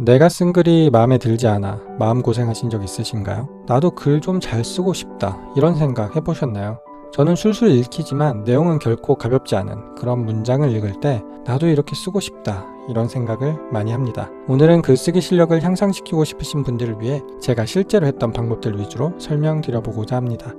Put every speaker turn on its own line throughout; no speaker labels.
내가 쓴 글이 마음에 들지 않아 마음고생하신 적 있으신가요? 나도 글 좀 잘 쓰고 싶다 이런 생각 해보셨나요? 저는 술술 읽히지만 내용은 결코 가볍지 않은 그런 문장을 읽을 때 나도 이렇게 쓰고 싶다 이런 생각을 많이 합니다. 오늘은 글쓰기 실력을 향상시키고 싶으신 분들을 위해 제가 실제로 했던 방법들 위주로 설명드려보고자 합니다.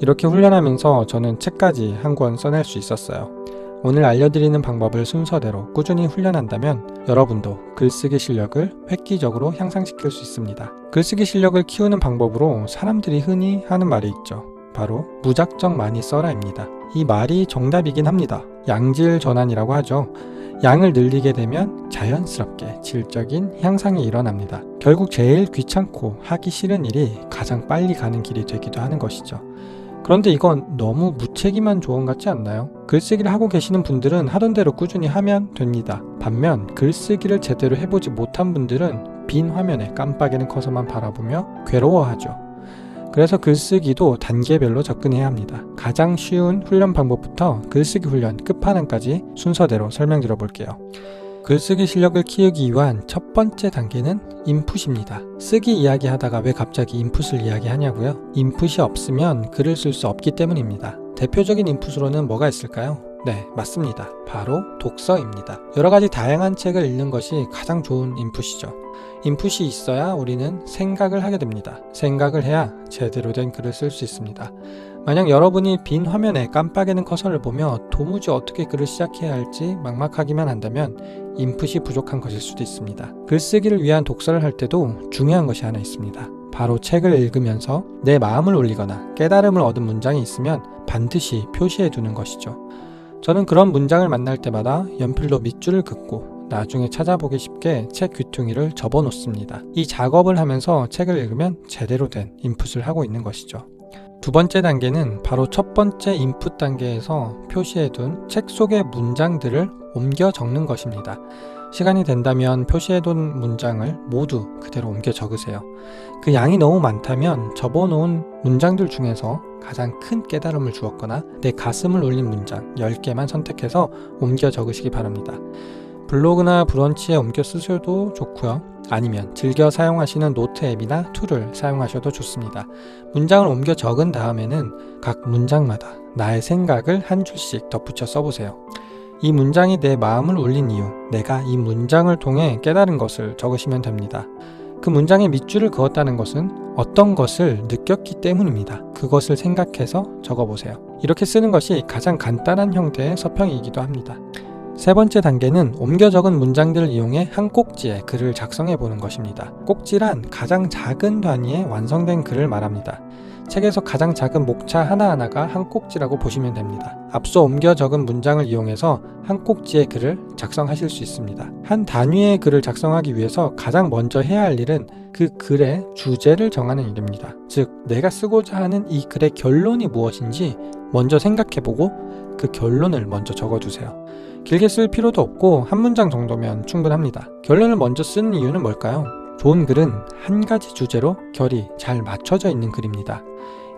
이렇게 훈련하면서 저는 책까지 한 권 써낼 수 있었어요. 오늘 알려드리는 방법을 순서대로 꾸준히 훈련한다면 여러분도 글쓰기 실력을 획기적으로 향상시킬 수 있습니다. 글쓰기 실력을 키우는 방법으로 사람들이 흔히 하는 말이 있죠. 바로 무작정 많이 써라입니다. 이 말이 정답이긴 합니다. 양질 전환이라고 하죠. 양을 늘리게 되면 자연스럽게 질적인 향상이 일어납니다. 결국 제일 귀찮고 하기 싫은 일이 가장 빨리 가는 길이 되기도 하는 것이죠. 그런데 이건 너무 무책임한 조언 같지 않나요? 글쓰기를 하고 계시는 분들은 하던 대로 꾸준히 하면 됩니다. 반면 글쓰기를 제대로 해보지 못한 분들은 빈 화면에 깜빡이는 커서만 바라보며 괴로워하죠. 그래서 글쓰기도 단계별로 접근해야 합니다. 가장 쉬운 훈련 방법부터 글쓰기 훈련 끝판왕까지 순서대로 설명드려 볼게요. 글쓰기 실력을 키우기 위한 첫 번째 단계는 인풋입니다. 쓰기 이야기 하다가 왜 갑자기 인풋을 이야기하냐고요? 인풋이 없으면 글을 쓸 수 없기 때문입니다. 대표적인 인풋으로는 뭐가 있을까요? 네, 맞습니다. 바로 독서입니다. 여러 가지 다양한 책을 읽는 것이 가장 좋은 인풋이죠. 인풋이 있어야 우리는 생각을 하게 됩니다. 생각을 해야 제대로 된 글을 쓸 수 있습니다. 만약 여러분이 빈 화면에 깜빡이는 커서를 보며 도무지 어떻게 글을 시작해야 할지 막막하기만 한다면 인풋이 부족한 것일 수도 있습니다. 글쓰기를 위한 독서를 할 때도 중요한 것이 하나 있습니다. 바로 책을 읽으면서 내 마음을 올리거나 깨달음을 얻은 문장이 있으면 반드시 표시해 두는 것이죠. 저는 그런 문장을 만날 때마다 연필로 밑줄을 긋고 나중에 찾아보기 쉽게 책 귀퉁이를 접어 놓습니다. 이 작업을 하면서 책을 읽으면 제대로 된 인풋을 하고 있는 것이죠. 두 번째 단계는 바로 첫 번째 인풋 단계에서 표시해둔 책 속의 문장들을 옮겨 적는 것입니다. 시간이 된다면 표시해둔 문장을 모두 그대로 옮겨 적으세요. 그 양이 너무 많다면 접어놓은 문장들 중에서 가장 큰 깨달음을 주었거나 내 가슴을 울린 문장 10개만 선택해서 옮겨 적으시기 바랍니다. 블로그나 브런치에 옮겨 쓰셔도 좋고요. 아니면 즐겨 사용하시는 노트 앱이나 툴을 사용하셔도 좋습니다. 문장을 옮겨 적은 다음에는 각 문장마다 나의 생각을 한 줄씩 덧붙여 써보세요. 이 문장이 내 마음을 울린 이유, 내가 이 문장을 통해 깨달은 것을 적으시면 됩니다. 그 문장에 밑줄을 그었다는 것은 어떤 것을 느꼈기 때문입니다. 그것을 생각해서 적어보세요. 이렇게 쓰는 것이 가장 간단한 형태의 서평이기도 합니다. 세 번째 단계는 옮겨 적은 문장들을 이용해 한 꼭지에 글을 작성해 보는 것입니다. 꼭지란 가장 작은 단위의 완성된 글을 말합니다. 책에서 가장 작은 목차 하나하나가 한 꼭지라고 보시면 됩니다. 앞서 옮겨 적은 문장을 이용해서 한 꼭지의 글을 작성하실 수 있습니다. 한 단위의 글을 작성하기 위해서 가장 먼저 해야 할 일은 그 글의 주제를 정하는 일입니다. 즉, 내가 쓰고자 하는 이 글의 결론이 무엇인지 먼저 생각해보고 그 결론을 먼저 적어두세요. 길게 쓸 필요도 없고 한 문장 정도면 충분합니다. 결론을 먼저 쓰는 이유는 뭘까요? 좋은 글은 한 가지 주제로 결이 잘 맞춰져 있는 글입니다.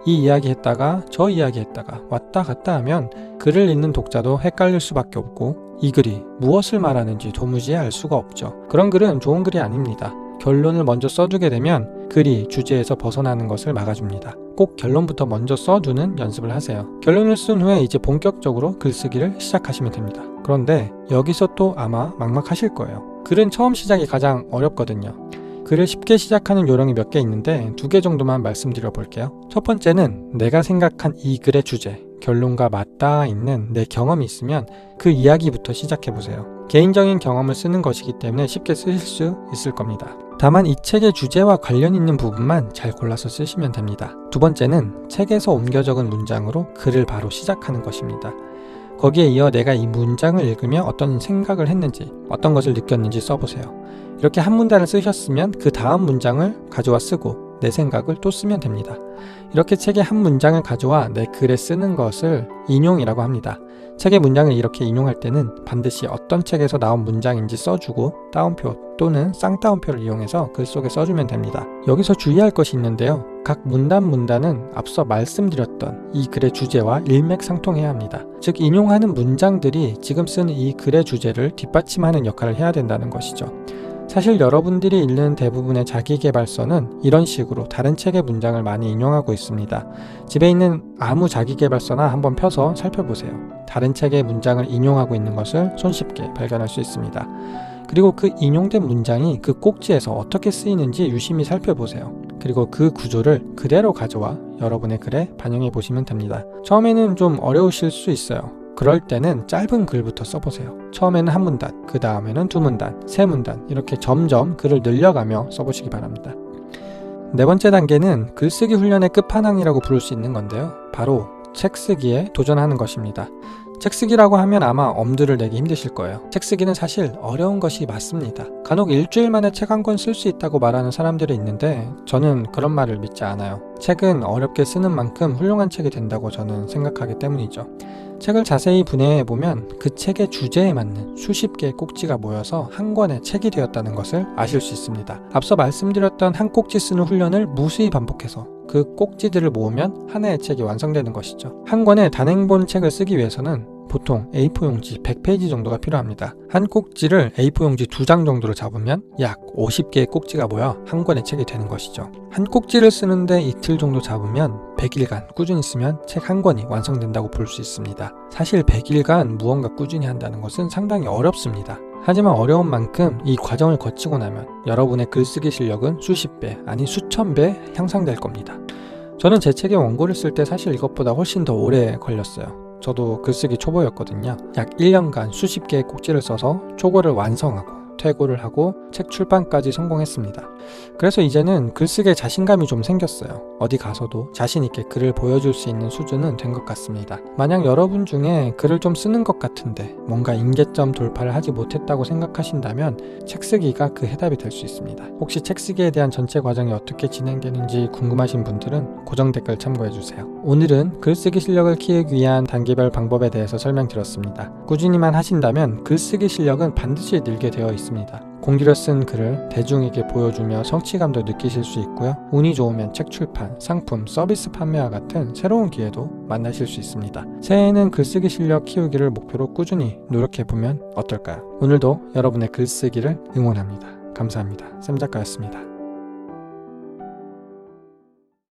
이 이야기 했다가 저 이야기 했다가 왔다 갔다 하면 글을 읽는 독자도 헷갈릴 수밖에 없고 이 글이 무엇을 말하는지 도무지 알 수가 없죠. 그런 글은 좋은 글이 아닙니다. 결론을 먼저 써두게 되면 글이 주제에서 벗어나는 것을 막아줍니다. 꼭 결론부터 먼저 써두는 연습을 하세요. 결론을 쓴 후에 이제 본격적으로 글쓰기를 시작하시면 됩니다. 그런데 여기서 또 아마 막막하실 거예요. 글은 처음 시작이 가장 어렵거든요. 글을 쉽게 시작하는 요령이 몇 개 있는데 두 개 정도만 말씀드려 볼게요. 첫 번째는 내가 생각한 이 글의 주제, 결론과 맞닿아 있는 내 경험이 있으면 그 이야기부터 시작해 보세요. 개인적인 경험을 쓰는 것이기 때문에 쉽게 쓰실 수 있을 겁니다. 다만 이 책의 주제와 관련 있는 부분만 잘 골라서 쓰시면 됩니다. 두 번째는 책에서 옮겨 적은 문장으로 글을 바로 시작하는 것입니다. 거기에 이어 내가 이 문장을 읽으며 어떤 생각을 했는지, 어떤 것을 느꼈는지 써보세요. 이렇게 한 문단을 쓰셨으면 그 다음 문장을 가져와 쓰고 내 생각을 또 쓰면 됩니다. 이렇게 책의 한 문장을 가져와 내 글에 쓰는 것을 인용이라고 합니다. 책의 문장을 이렇게 인용할 때는 반드시 어떤 책에서 나온 문장인지 써주고 따옴표 또는 쌍따옴표를 이용해서 글 속에 써주면 됩니다. 여기서 주의할 것이 있는데요. 각 문단 문단은 앞서 말씀드렸던 이 글의 주제와 일맥상통해야 합니다. 즉 인용하는 문장들이 지금 쓰는 이 글의 주제를 뒷받침하는 역할을 해야 된다는 것이죠. 사실 여러분들이 읽는 대부분의 자기계발서는 이런 식으로 다른 책의 문장을 많이 인용하고 있습니다. 집에 있는 아무 자기계발서나 한번 펴서 살펴보세요. 다른 책의 문장을 인용하고 있는 것을 손쉽게 발견할 수 있습니다. 그리고 그 인용된 문장이 그 꼭지에서 어떻게 쓰이는지 유심히 살펴보세요. 그리고 그 구조를 그대로 가져와 여러분의 글에 반영해 보시면 됩니다. 처음에는 좀 어려우실 수 있어요. 그럴 때는 짧은 글부터 써보세요. 처음에는 한 문단, 그 다음에는 두 문단, 세 문단, 이렇게 점점 글을 늘려가며 써보시기 바랍니다. 네 번째 단계는 글쓰기 훈련의 끝판왕이라고 부를 수 있는 건데요. 바로 책 쓰기에 도전하는 것입니다. 책 쓰기라고 하면 아마 엄두를 내기 힘드실 거예요. 책 쓰기는 사실 어려운 것이 맞습니다. 간혹 일주일 만에 책 한 권 쓸 수 있다고 말하는 사람들이 있는데 저는 그런 말을 믿지 않아요. 책은 어렵게 쓰는 만큼 훌륭한 책이 된다고 저는 생각하기 때문이죠. 책을 자세히 분해해 보면 그 책의 주제에 맞는 수십 개의 꼭지가 모여서 한 권의 책이 되었다는 것을 아실 수 있습니다. 앞서 말씀드렸던 한 꼭지 쓰는 훈련을 무수히 반복해서 그 꼭지들을 모으면 하나의 책이 완성되는 것이죠. 한 권의 단행본 책을 쓰기 위해서는 보통 A4 용지 100페이지 정도가 필요합니다. 한 꼭지를 A4 용지 두 장 정도로 잡으면 약 50개의 꼭지가 모여 한 권의 책이 되는 것이죠. 한 꼭지를 쓰는데 이틀 정도 잡으면 100일간 꾸준히 쓰면 책 한 권이 완성된다고 볼 수 있습니다. 사실 100일간 무언가 꾸준히 한다는 것은 상당히 어렵습니다. 하지만 어려운 만큼 이 과정을 거치고 나면 여러분의 글쓰기 실력은 수십 배, 아니 수천 배 향상될 겁니다. 저는 제 책의 원고를 쓸 때 사실 이것보다 훨씬 더 오래 걸렸어요. 저도 글쓰기 초보였거든요. 약 1년간 수십 개의 꼭지를 써서 초고를 완성하고 퇴고를 하고 책 출판까지 성공했습니다. 그래서 이제는 글쓰기에 자신감이 좀 생겼어요. 어디 가서도 자신있게 글을 보여줄 수 있는 수준은 된 것 같습니다. 만약 여러분 중에 글을 좀 쓰는 것 같은데 뭔가 임계점 돌파를 하지 못했다고 생각하신다면 책 쓰기가 그 해답이 될 수 있습니다. 혹시 책 쓰기에 대한 전체 과정이 어떻게 진행되는지 궁금하신 분들은 고정 댓글 참고해주세요. 오늘은 글쓰기 실력을 키우기 위한 단계별 방법에 대해서 설명드렸습니다. 꾸준히만 하신다면 글쓰기 실력은 반드시 늘게 되어 있습니다. 공들여 쓴 글을 대중에게 보여주며 성취감도 느끼실 수 있고요. 운이 좋으면 책 출판, 상품, 서비스 판매와 같은 새로운 기회도 만나실 수 있습니다. 새해에는 글쓰기 실력 키우기를 목표로 꾸준히 노력해보면 어떨까요? 오늘도 여러분의 글쓰기를 응원합니다. 감사합니다. 쌤 작가였습니다.